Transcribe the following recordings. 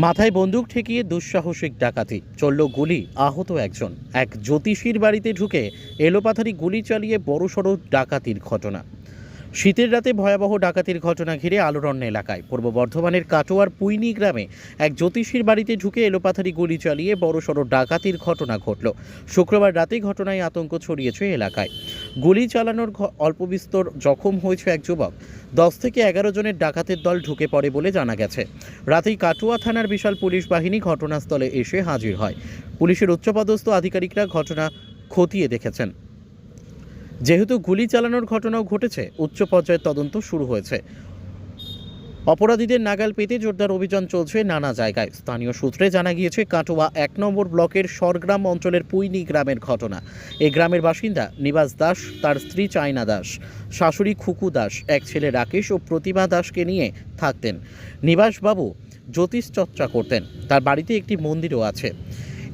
মাথায় বন্দুক ঠেকিয়ে দুঃসাহসিক ডাকাতি। চলল গুলি, আহত একজন। এক জ্যোতিষীর বাড়িতে ঢুকে এলোপাথারি গুলি চালিয়ে বড়সড় ডাকাতির ঘটনা। শীতের রাতে ভয়াবহ ডাকাতির ঘটনা ঘিরে আলোড়ন্য এলাকায়। পূর্ব বর্ধমানের কাটোয়ার পুইনি গ্রামে এক জ্যোতিষীর বাড়িতে ঢুকে এলোপাথারি গুলি চালিয়ে বড়সড় ডাকাতির ঘটনা ঘটল। শুক্রবার রাতে ঘটনায় আতঙ্ক ছড়িয়েছে এলাকায়। গুলি চালানোর ঘ- অল্প বিস্তর জখম হয়েছে এক যুবক। দশ থেকে এগারো জনের ডাকাতের দল ঢুকে পড়ে বলে জানা গেছে। রাতেই কাটুয়া থানার বিশাল পুলিশ বাহিনী ঘটনাস্থলে এসে হাজির হয়। পুলিশের উচ্চপদস্থ আধিকারিকরা ঘটনা খতিয়ে দেখেছেন। যেহেতু গুলি চালানোর ঘটনাও ঘটেছে, উচ্চ পর্যায়ের তদন্ত শুরু হয়েছে। অপরাধীদের নাগাল পেতে জোরদার অভিযান চলছে নানা জায়গায়। স্থানীয় সূত্রে জানা গিয়েছে, কাটোয়া এক নম্বর ব্লকের সরগ্রাম অঞ্চলের পুইনি গ্রামের ঘটনা। এই গ্রামের বাসিন্দা নিবাস দাস, তার স্ত্রী চায়না দাস, শাশুড়ি খুকু দাস, এক ছেলে রাকেশ ও প্রতিভা দাসকে নিয়ে থাকতেন। নিবাসবাবু জ্যোতিষ চর্চা করতেন। তার বাড়িতে একটি মন্দিরও আছে।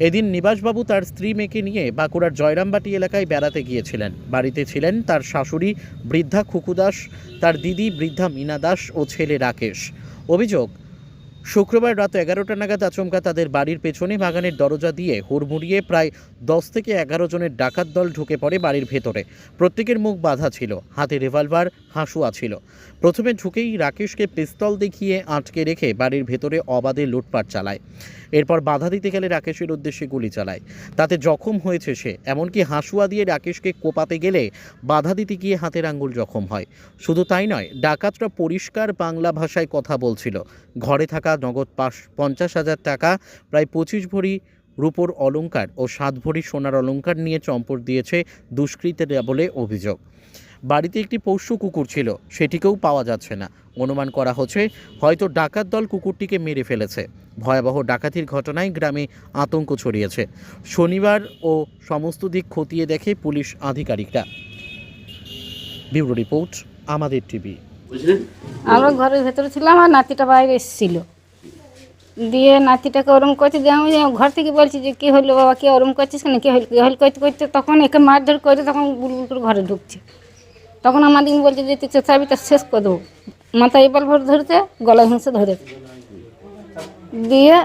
এদিন নিবাসবাবু তার স্ত্রী মেয়েকে নিয়ে বাঁকুড়ার জয়রামবাটি এলাকায় বেড়াতে গিয়েছিলেন। বাড়িতে ছিলেন তার শাশুড়ি বৃদ্ধা খুকুদাস, তার দিদি বৃদ্ধা মীনা দাস ও ছেলে রাকেশ। অভিযোগ শুক্রবার রাত এগারোটা নাগাদ আচমকা তাদের বাড়ির পেছনে বাগানের দরজা দিয়ে হুড়মুড়িয়ে প্রায় দশ থেকে এগারো জনের ডাকাত দল ঢুকে পড়ে বাড়ির ভেতরে। প্রত্যেকের মুখ বাঁধা ছিল, হাতে রিভলভার, হাসুয়া ছিল। প্রথমে ঢুকেই রাকেশকে পিস্তল দেখিয়ে আটকে রেখে বাড়ির ভেতরে অবাধে লুটপাট চালায়। এরপর বাধা দিতে গেলে রাকেশের উদ্দেশ্যে গুলি চালায়। তাতে জখম হয়েছে সে, এমনকি হাসুয়া দিয়ে রাকেশকে কোপাতে গেলে বাধা দিতে গিয়ে হাতের আঙ্গুল জখম হয়। শুধু তাই নয়, ডাকাতরা পরিষ্কার বাংলা ভাষায় কথা বলছিল। ঘরে থাকা নগদ পাঁচ পঞ্চাশ হাজার টাকা প্রায় পঁচিশ ভরি রূপোর অলংকার ও সাত ভরি সোনার অলংকার নিয়ে চম্পট দিয়েছে দুষ্কৃতীরা বলে অভিযোগ। বাড়িতে একটি পোষ্য কুকুর ছিল সেটিকেও পাওয়া যাচ্ছে না। অনুমান করা হচ্ছে হয়তো ডাকাত দল কুকুরটিকে মেরে ফেলেছে। ভয়াবহ ডাকাতির ঘটনায় গ্রামে আতঙ্ক ছড়িয়েছে। শনিবার ও সমস্ত দিক খতিয়ে দেখে পুলিশ আধিকারিকরা। ব্যুরো রিপোর্ট আমাদের টিভি। আমরা ঘরের ভেতরে ছিলাম আর নাতিটা বাইরে এসেছিল। দিয়ে নাতিটাকে ওরম করছে যে আমি ঘর থেকে বলছি যে, কী হলো বাবা? কে ওরম করছিস কেন? কে হল কে হল করতে করতে? তখন একে মারধর করে তখন বুলবুল করে ঘরে ঢুকছে। তখন আমার দিন বলছে যে, তুই চাবিটা শেষ করে দেবো মাথায় এবার ভর ধরেছে গলা হিংসে ধরেছে। দিয়ে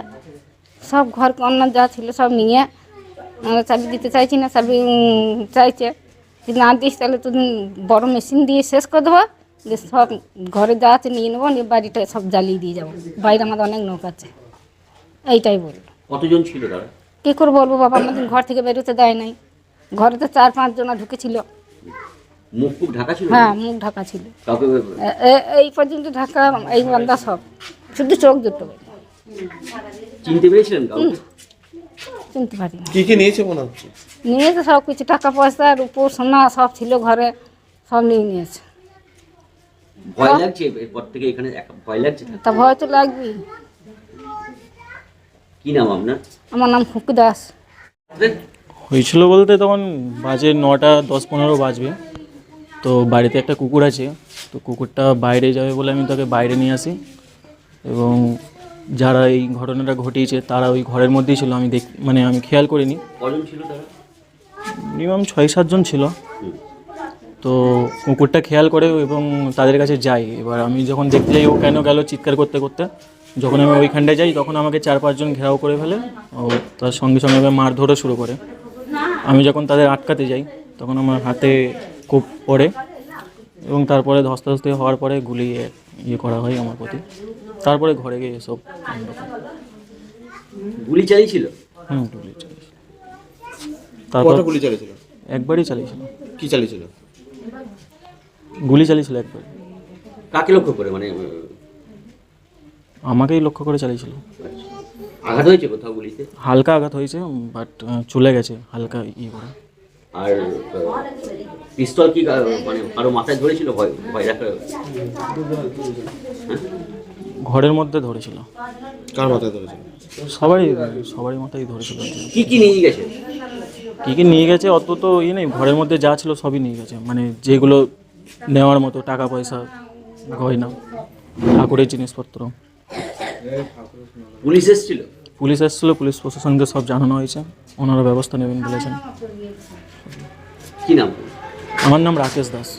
সব ঘর অন্য যা ছিল সব নিয়ে, আমরা চাবি দিতে চাইছি না, চাবি চাইছে। যদি না দিস তাহলে তুই বড় মেশিন দিয়ে শেষ করে দেবো। দিয়ে সব ঘরে যা আছে নিয়ে নেব, নিয়ে বাড়িটা সব জ্বালিয়ে দিয়ে যাব। বাইরে আমাদের অনেক নৌক আছে। এইটাই বলল। কতজন ছিল তারা? কী করে বলব বাবা আমাদের ঘর থেকে বেরোতে দেয় নাই। ঘরে তো চার পাঁচ জনা ঢুকেছিল। মুখ ফুক ঢাকা ছিল? হ্যাঁ মুখ ঢাকা ছিল। কাউকে এ- এ- এই পর্যন্ত ঢাকা এই বান্দা সব। শুধু চোখ দুটো। চিনতে পেরেছিলেন কাউকে? চিনতে পারি না কি কি নিয়েছে মনে হচ্ছে? নিয়ে তো সব কিছু টাকা পয়সা রূপোর সোনা সব ছিল ঘরে সব নিয়ে নিয়েছে। ভয় লাগছে এরপর থেকে এখানে একা- ভয় লাগছে? তা ভয় তো লাগবেই। কি নাম আপনার? আমার নাম ফুকু দাস। হয়েছিল বলতে তখন বাজে নটা দশ পনেরো বাজবে। তো বাড়িতে একটা কুকুর আছে তো কুকুরটা বাইরে যাবে বলে আমি তাকে বাইরে নিয়ে আসি। এবং যারা এই ঘটনাটা ঘটিয়েছে তারা ওই ঘরের মধ্যেই ছিল আমি দেখ মানে আমি খেয়াল করিনি। কজন ছিল তারা? মিনিমাম ছয় সাতজন ছিল। তো কুকুরটা খেয়াল করে এবং তাদের কাছে যাই। এবার আমি যখন দেখতে যাই ও কেন গেল চিৎকার করতে করতে যখন আমি ওইখানটায় যাই তখন আমাকে চার পাঁচজন ঘেরাও করে ফেলে ও তার সঙ্গে সঙ্গে ওকে মারধরও শুরু করে। আমি যখন তাদের আটকাতে যাই তখন আমার হাতে কোপ পড়ে এবং তারপরে ধস্তাধস্তি হওয়ার পরে গুলি ইয়ে করা হয় আমার প্রতি। তারপরে ঘরে গিয়ে এসব গুলি চালিয়েছিল? হুম গুলি চালিয়েছিল। তারপর গুলি চালিয়েছিল? একবারই চালিয়েছিল। কি চালিয়েছিল? গুলি চালিয়েছিল একবার কাকে লক্ষ্য করে? মানে আমাকেই লক্ষ্য করে চালিয়েছিল। আঘাত হয়েছে কোথাও গুলিতে? হালকা আঘাত হয়েছে বাট চলে গেছে হালকা ইয়ে করে। আর পিস্তল কি মানে কারও মাথায় ধরেছিল? ভয় ভয় রাখা ঘরের মধ্যে ধরেছিল। কার মাথায় ধরেছিল? সবারই সবারই মাথায় ধরেছিল। কি কি নিয়ে গেছে? কী কী নিয়ে গেছে অত তো ইয়ে নেই। ঘরের মধ্যে যা ছিল সবই নিয়ে গেছে। মানে যেগুলো নেওয়ার মতো টাকা পয়সা গয়না ঠাকুরের জিনিসপত্র। পুলিশ এসেছিল? পুলিশ এসেছিল পুলিশ প্রশাসনকে সব জানানো হয়েছে। ওনারা ব্যবস্থা নেবেন বলেছেন। কি নাম? আমার নাম রাকেশ দাস।